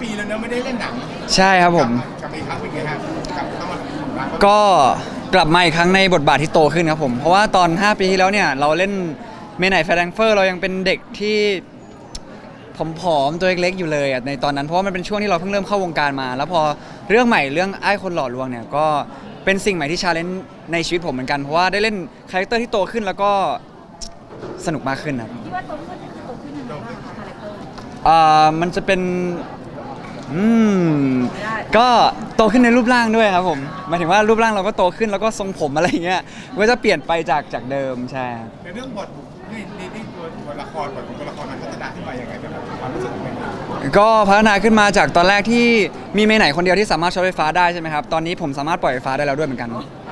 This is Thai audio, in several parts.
ปีแล้วเนอะไม่ได้เล่นหนังใช่ครับผม กลับมาอีกครั้งเป็นไงฮะกลับเข้ามารักก็กลับมาอีกครั้งในบทบาทที่โตขึ้นครับผม เพราะว่าตอน 5 ปีที่แล้วเนี่ยเราเล่นเมนไนแฟรงเฟอร์เรายังเป็นเด็กที่ผอมๆตัวเล็กๆอยู่เลยอะในตอนนั้น เพราะว่ามันเป็นช่วงที่เราเพิ่งเริ่มเข้าวงการมา แล้วพอเรื่องใหม่เรื่องไอ้ายคนหล่อลวงเนี่ยก็เป็นสิ่งใหม่ที่ชาเลนจ์ในชีวิตผมเหมือนกันเพราะว่าได้เล่นคาแรคเตอร์ที่โตขึ้นแล้วก็สนุกมากขึ้นครับ ที่ว่าโตขึ้นคือโตขึ้นยังไงบ้างคะคาแรคเตอร์อ่ามันจะเป็น อืมไม่ได้ก็โตขึ้นในรูปร่างด้วยครับผมหมายถึงว่ารูปร่างเราก็โตขึ้นแล้วก็ทรงผมอะไรอย่างเงี้ยก็จะเปลี่ยนไปจากจากเดิมใช่ครับในเรื่องบทนี่นี่นี่ตัวตัวละครบทของตัวละครมันพัฒนาขึ้นมายังไงแบบความรู้สึกเป็นไงก็พัฒนาขึ้นมาจากตอนแรกที่มีเมย์ไหนคนเดียวที่สามารถช็อตไฟฟ้าได้ใช่ไหมครับตอนนี้ผมสามารถปล่อยไฟฟ้าได้แล้วด้วยเหมือนกัน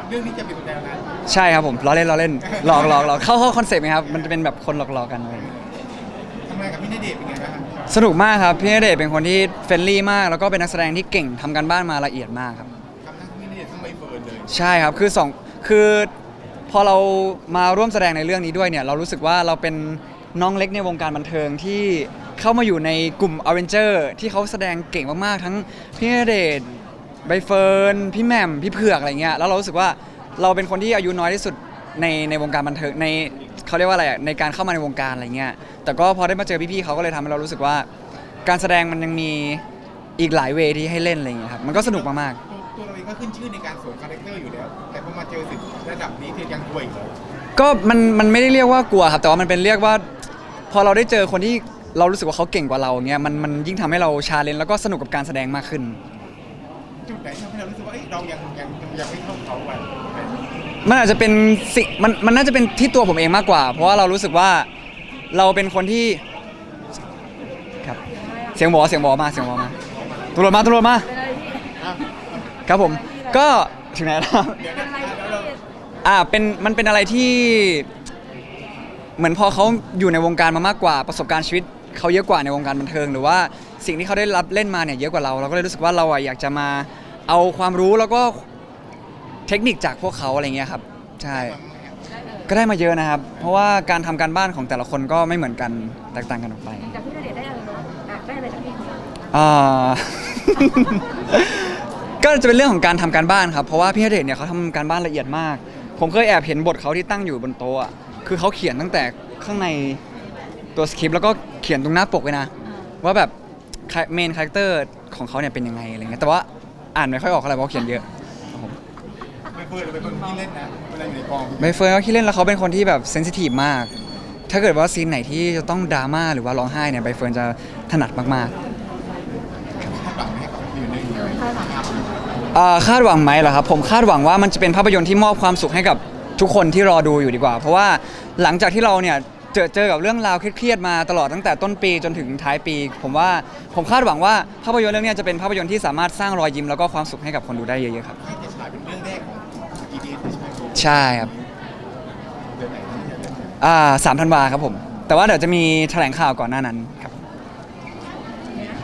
เรื่องนี้จะเป็นแนวนั้นใช่ครับผมล้อเล่นล้อเล่นหลอกหลอกหลอกเข้าเข้าคอนเซ็ปต์ไหมครับมันจะเป็นแบบคนหลอกหลอกกันอะไรอย่างเงี้ยทำงานกับพี่ณเดชน์เป็นไงบ้างครับสนุกมากครับพี่ณเดชน์เป็นคนที่เฟรนลี่มาก แล้วก็เป็นนักแสดงที่เก่งทำการบ้านมาละเอียดมากครับ ทำทั้งพี่ณเดชน์ทั้งใบเฟิร์นเลยใช่ครับคือสองคือพอเรามาร่วมแสดงในเรื่องนี้ด้วยเนี่ย เรารู้สึกว่าเราเป็นน้องเล็กในวงการบันเทิงที่เข้ามาอยู่ในกลุ่มอเวนเจอร์ที่เขาแสดงเก่งมากๆ ทั้งพี่ณเดชน์ใบเฟิร์นพี่แหม่มพี่เผือกอะไรเงี้ยแล้วเรารู้สึกว่าเราเป็นคนที่อายุน้อยที่สุด ในในวงการบันเทิงในเขาเรียกว่าอะไรอะในการเข้ามาในวงการอะไรเงี้ยแต่ก็พอได้มาเจอพี่ๆเขาก็เลยทำให้เรารู้สึกว่า การแสดงมันยังมีอีกหลายเวทีให้เล่นอะไรเงี้ยครับมันก็สนุกมากๆตัวตัวเราเองก็ขึ้นชื่อในการสวมคาแรคเตอร์อยู่แล้ว แต่พอมาเจอสิ่งระดับนี้คือยังกลัวอีกเหรอก็มันมันไม่ได้เรียกว่ากลัวครับ แต่ว่ามันเป็นเรียกว่า พอเราได้เจอคนที่เรารู้สึกว่าเขาเก่งกว่าเราเงี้ยมันมันยิ่งทำให้เราชาเลนจ์แล้วก็สนุกกับการแสดงมากขึ้น จุดไหนทำให้เรารู้สึกว่าเอ้ยเรายังยังยังยังไม่เท่าเขาไปมันอาจจะเป็นสิ่งมันมันน่าจะเป็นที่ตัวผมเองมากกว่า เพราะว่าเรารู้สึกว่าเราเป็นคนที่ครับเสียงหมอเสียงหมอมาเสียงหมอมาตำรวจมาตำรวจมาเป็นอะไรที่ครับผม ก็ถึงไหนแล้ว เดี๋ยวเป็นนะอะไรแล้วเราที่อ่าเป็นมันเป็นอะไรที่ เหมือนพอเขาอยู่ในวงการมามากกว่าประสบการณ์ชีวิต เขาเยอะกว่าในวงการบันเทิง หรือว่าสิ่งที่เขาได้รับเล่นมาเนี่ยเยอะกว่าเราเราก็เลยรู้สึกว่าเราอะอยากจะมาเอาความรู้แล้วก็เทคนิคจากพวกเขาอะไรเงี้ยครับใช่ได้เลยก็ได้มาเยอะนะครับ เพราะว่าการทำการบ้านของแต่ละคนก็ไม่เหมือนกันแตกต่างกันออกไป จากพี่ณเดชน์ได้อะไรเนาะอะได้อะไรจากพี่อ่า ก็จะเป็นเรื่องของการทำการบ้านครับ เพราะว่าพี่ณเดชน์เนี่ยเขาทำการบ้านละเอียดมาก ผมเคยแอบเห็นบทเขาที่ตั้งอยู่บนโต๊ะอะคือเขาเขียนตั้งแต่ข้างในตัวสคริปต์แล้วก็ เขียนตรงหน้าปกเลยนะ ว่าแบบเมนคาแรคเตอร์ของเขาเนี่ยเป็นยังไงอะไรเงี้ยแต่ว่าอ่านไม่ค่อยออกเท่าไหร่เพราะเขาเขียนเยอะครับผมใบเฟิร์นเราเป็นคนที่เล่นนะเวลาอยู่ในกองใบเฟิร์นเขาขี้เล่นแล้วเขาเป็นคนที่แบบเซนซิทีฟมาก ถ้าเกิดว่าซีนไหนที่จะต้องดราม่าหรือว่าร้องไห้เนี่ยใบเฟิร์นจะถนัดมากๆคาดหวังให้กับอยู่ในอยู่ในคาดหวังเอ่อคาดหวังไหมเหรอครับผมคาดหวังว่ามันจะเป็นภาพยนตร์ที่มอบความสุขให้กับทุกคนที่รอดูอยู่ดีกว่า เพราะว่าหลังจากที่เราเนี่ย เจอเจอกับเรื่องราวเครียดๆมาตลอดตั้งแต่ต้นปีจนถึงท้ายปี ผมว่าผมคาดหวังว่าภาพยนตร์เรื่องเนี้ยจะเป็นภาพยนตร์ที่สามารถสร้างรอยยิ้มแล้วก็ความสุขให้กับคนดูได้เยอะๆครับให้จะฉายเป็นเรื่องแรกของ GDS ใช่ไหมใช่ครับเดือนไหนนะเดือนไหนอ่าสามธันวาครับผม แต่ว่าเดี๋ยวจะมีแถลงข่าวก่อนหน้านั้น